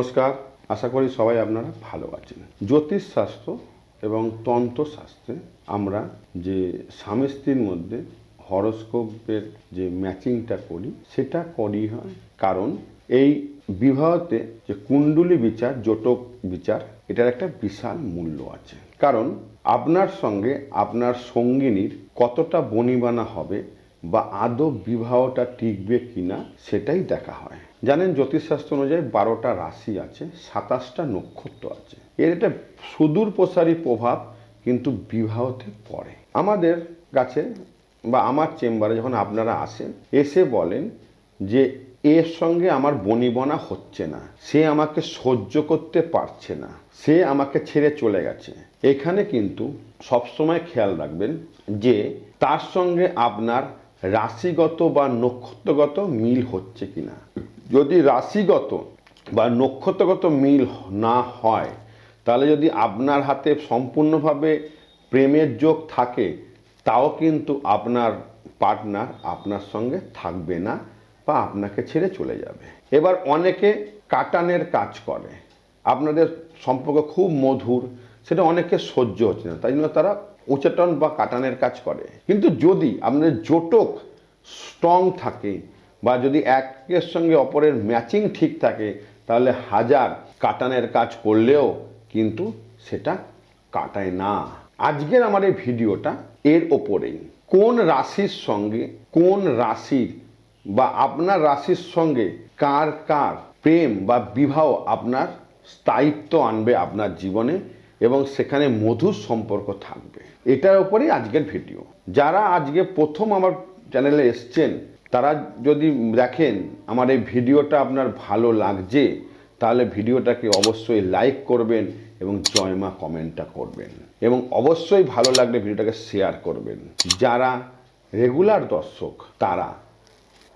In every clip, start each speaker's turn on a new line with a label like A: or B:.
A: নমস্কার, আশা করি সবাই আপনারা ভালো আছেন। জ্যোতিষশাস্ত্র এবং তন্ত্রশাস্ত্রে আমরা যে স্বামী স্ত্রীর মধ্যে হরস্কোপের যে ম্যাচিংটা করি, সেটা করি হয় কারণ এই বিবাহতে যে কুণ্ডুলি বিচার, জটক বিচার, এটার একটা বিশাল মূল্য আছে। কারণ আপনার সঙ্গে আপনার সঙ্গিনীর কতটা বনিবানা হবে বা আদৌ বিবাহটা টিকবে কিনা, সেটাই দেখা হয়। জানেন জ্যোতিষশাস্ত্র অনুযায়ী বারোটা রাশি আছে, সাতাশটা নক্ষত্র আছে। এর একটা সুদূর প্রসারী প্রভাব কিন্তু বিবাহতে পড়ে। আমাদের কাছে বা আমার চেম্বারে যখন আপনারা আসেন, এসে বলেন যে, এর সঙ্গে আমার বনিবনা হচ্ছে না। সে আমাকে সহ্য করতে পারছে না। সে আমাকে ছেড়ে চলে গেছে। এখানে কিন্তু সবসময় খেয়াল রাখবেন যে, তার সঙ্গে আপনার রাশিগত বা নক্ষত্রগত মিল হচ্ছে কিনা? যদি রাশিগত বা নক্ষত্রগত মিল না হয়, তাহলে যদি আপনার হাতে সম্পূর্ণভাবে প্রেমের যোগ থাকে, তাও কিন্তু আপনার পার্টনার আপনার সঙ্গে থাকবে না বা আপনাকে ছেড়ে চলে যাবে। এবার অনেকে কাটানের কাজ করে। আপনাদের সম্পর্ক খুব মধুর সেটা অনেকে সহ্য হচ্ছে না। তাই জন্য তারা উচ্চাটন বা কাটানের কাজ করে। কিন্তু যদি আপনার জোটক স্ট্রং থাকে বা যদি একের সঙ্গে অপরের ম্যাচিং ঠিক থাকে, তাহলে হাজার কাটানের কাজ করলেও কিন্তু সেটা কাটায় না। আজকের আমার এই ভিডিওটা এর ওপরেই। কোন রাশির সঙ্গে, কোন রাশির বা আপনার রাশির সঙ্গে কার কার প্রেম বা বিবাহ আপনার স্থায়িত্ব আনবে আপনার জীবনে এবং সেখানে মধুর সম্পর্ক থাকবে। এটার উপরেই আজকের ভিডিও। যারা আজকে প্রথম আমার চ্যানেলে এসছেন, তারা যদি দেখেন আমার এই ভিডিওটা আপনার ভালো লাগছে, তাহলে ভিডিওটাকে অবশ্যই লাইক করবেন এবং জয়মা কমেন্টটা করবেন। এবং অবশ্যই ভালো লাগলে ভিডিওটাকে শেয়ার করবেন। যারা রেগুলার দর্শক, তারা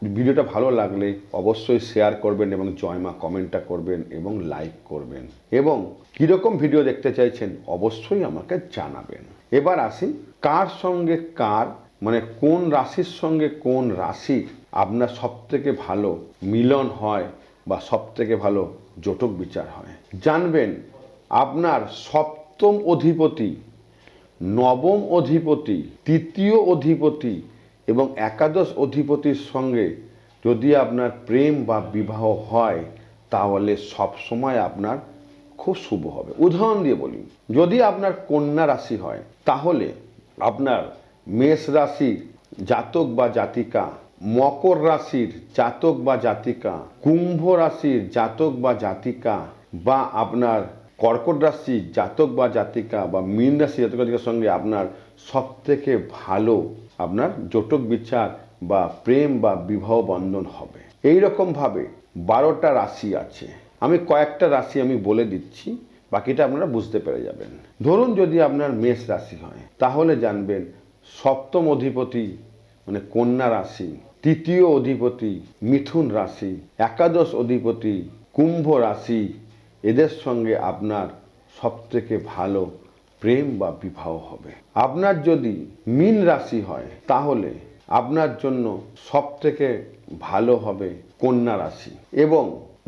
A: ভিডিওটা ভালো লাগলে অবশ্যই শেয়ার করবেন এবং জয়মা কমেন্টটা করবেন এবং লাইক করবেন। এবং কীরকম ভিডিও দেখতে চাইছেন অবশ্যই আমাকে জানাবেন। এবার আসি, কার সঙ্গে কার মানে কোন রাশির সঙ্গে কোন রাশি আপনার সবথেকে ভালো মিলন হয় বা সবথেকে ভালো জটক বিচার হয়? জানবেন, আপনার সপ্তম অধিপতি, নবম অধিপতি, তৃতীয় অধিপতি এবং একাদশ অধিপতির সঙ্গে যদি আপনার প্রেম বা বিবাহ হয়, তাহলে সব সময় আপনার খুব শুভ হবে। উদাহরণ দিয়ে বলি, যদি আপনার কন্যা রাশি হয়, তাহলে আপনার মেষ রাশির জাতক বা জাতিকা, মকর রাশির জাতক বা জাতিকা, কুম্ভ রাশির জাতক বা জাতিকা, বা আপনার কর্কট রাশি জাতক বা জাতিকা, বা মীন রাশি জাতক জাতিকার সঙ্গে আপনার সব থেকে ভালো আপনার জটক বিচার বা প্রেম বা বিবাহ বন্ধন হবে। এই রকমভাবে বারোটা রাশি আছে। আমি কয়েকটা রাশি আমি বলে দিচ্ছি, বাকিটা আপনারা বুঝতে পেরে যাবেন। ধরুন যদি আপনার মেষ রাশি হয়, তাহলে জানবেন সপ্তম অধিপতি মানে কন্যা রাশি, তৃতীয় অধিপতি মিথুন রাশি, একাদশ অধিপতি কুম্ভ রাশি, এদের সঙ্গে আপনার সবথেকে ভালো প্রেম বা বিবাহ হবে। আপনার যদি মীন রাশি হয়, তাহলে আপনার জন্য সবথেকে ভালো হবে কন্যা রাশি এবং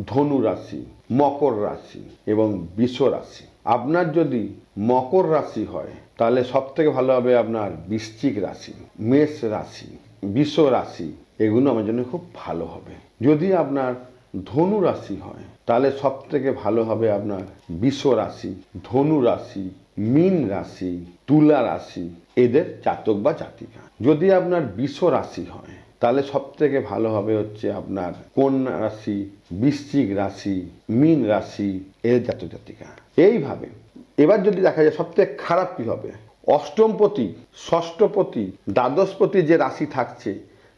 A: ধনু রাশি, মকর রাশি এবং বৃষ রাশি। আপনার যদি মকর রাশি হয়, তাহলে সব থেকে ভালো হবে আপনার বৃশ্চিক রাশি, মেষ রাশি, বৃষ রাশি। এগুলো আমার জন্য খুব ভালো হবে। যদি আপনার ধনু রাশি হয়, তাহলে সব থেকে ভালো হবে আপনার বৃষ রাশি, ধনু রাশি, মীন রাশি, তুলা রাশি, এদের জাতক বা জাতিকা। যদি আপনার বৃষ রাশি হয়, তাহলে সব থেকে ভালো হবে হচ্ছে আপনার কন্যা রাশি, বৃশ্চিক রাশি, মীন রাশি এর জাতক জাতিকা। এইভাবে এবার যদি দেখা যায় সবথেকে খারাপ কি হবে, অষ্টমপতি, ষষ্ঠপতি, দ্বাদশপতি যে রাশি থাকছে,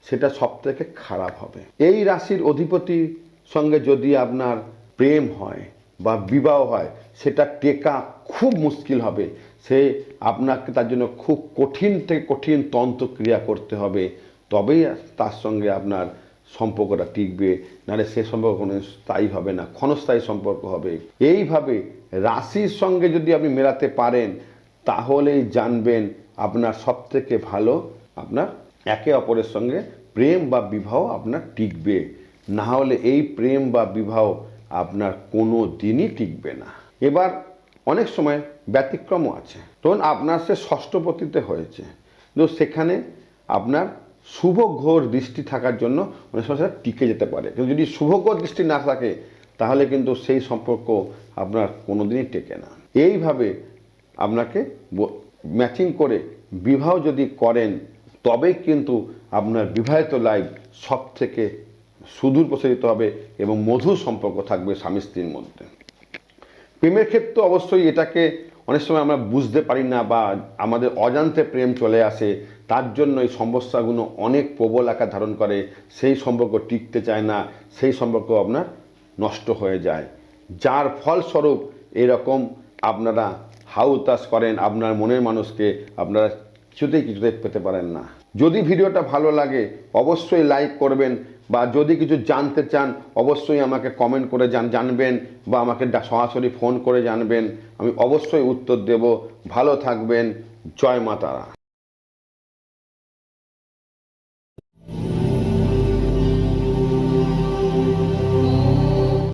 A: সেটা সব থেকে খারাপ হবে। এই রাশির অধিপতির সঙ্গে যদি আপনার প্রেম হয় বা বিবাহ হয়, সেটা টেকা খুব মুশকিল হবে। সে আপনাকে তার জন্য খুব কঠিন থেকে কঠিন তন্ত্রক্রিয়া করতে হবে। তবেই তার সঙ্গে আপনার সম্পর্কটা টিকবে, নাহলে সে সম্পর্ক কোনো স্থায়ী হবে না, ক্ষণস্থায়ী সম্পর্ক হবে। এইভাবে রাশির সঙ্গে যদি আপনি মেলাতে পারেন, তাহলেই জানবেন আপনার সবথেকে ভালো আপনার একে অপরের সঙ্গে প্রেম বা বিবাহ আপনার টিকবে। না হলে এই প্রেম বা বিবাহ আপনার কোনো দিনই টিকবে না। এবার অনেক সময় ব্যতিক্রমও আছে। ধরুন আপনার সে ষষ্ঠপতিতে হয়েছে। তো সেখানে আপনার শুভ ঘোর দৃষ্টি থাকার জন্য অনেক সময় সেটা টিকে যেতে পারে। কিন্তু যদি শুভ ঘোর দৃষ্টি না থাকে, তাহলে কিন্তু সেই সম্পর্ক আপনার কোনোদিনই টেকে না। এইভাবে আপনাকে ম্যাচিং করে বিবাহ যদি করেন, তবেই কিন্তু আপনার বিবাহিত লাইফ সব থেকে সুদূর প্রসারিত হবে এবং মধুর সম্পর্ক থাকবে স্বামী স্ত্রীর মধ্যে। প্রেমের ক্ষেত্রে অবশ্যই এটাকে অনেক সময় আমরা বুঝতে পারি না বা আমাদের অজান্তে প্রেম চলে আসে, তার জন্য এই সমস্যাগুলো অনেক প্রবল আকার ধারণ করে, সেই সম্পর্ক টিকতে চায় না, সেই সম্পর্ক আপনার নষ্ট হয়ে যায়। যার ফলস্বরূপ এরকম আপনারা হাউতাস করেন, আপনার মনের মানুষকে আপনারা কিছুতেই কিছুতেই পেতে পারেন না। যদি ভিডিওটা ভালো লাগে, অবশ্যই লাইক করবেন, বা যদি কিছু জানতে চান, অবশ্যই আমাকে কমেন্ট করে জান, জানবেন, বা আমাকে সরাসরি ফোন করে জানবেন। আমি অবশ্যই উত্তর দেব। ভালো থাকবেন। জয় মা তারা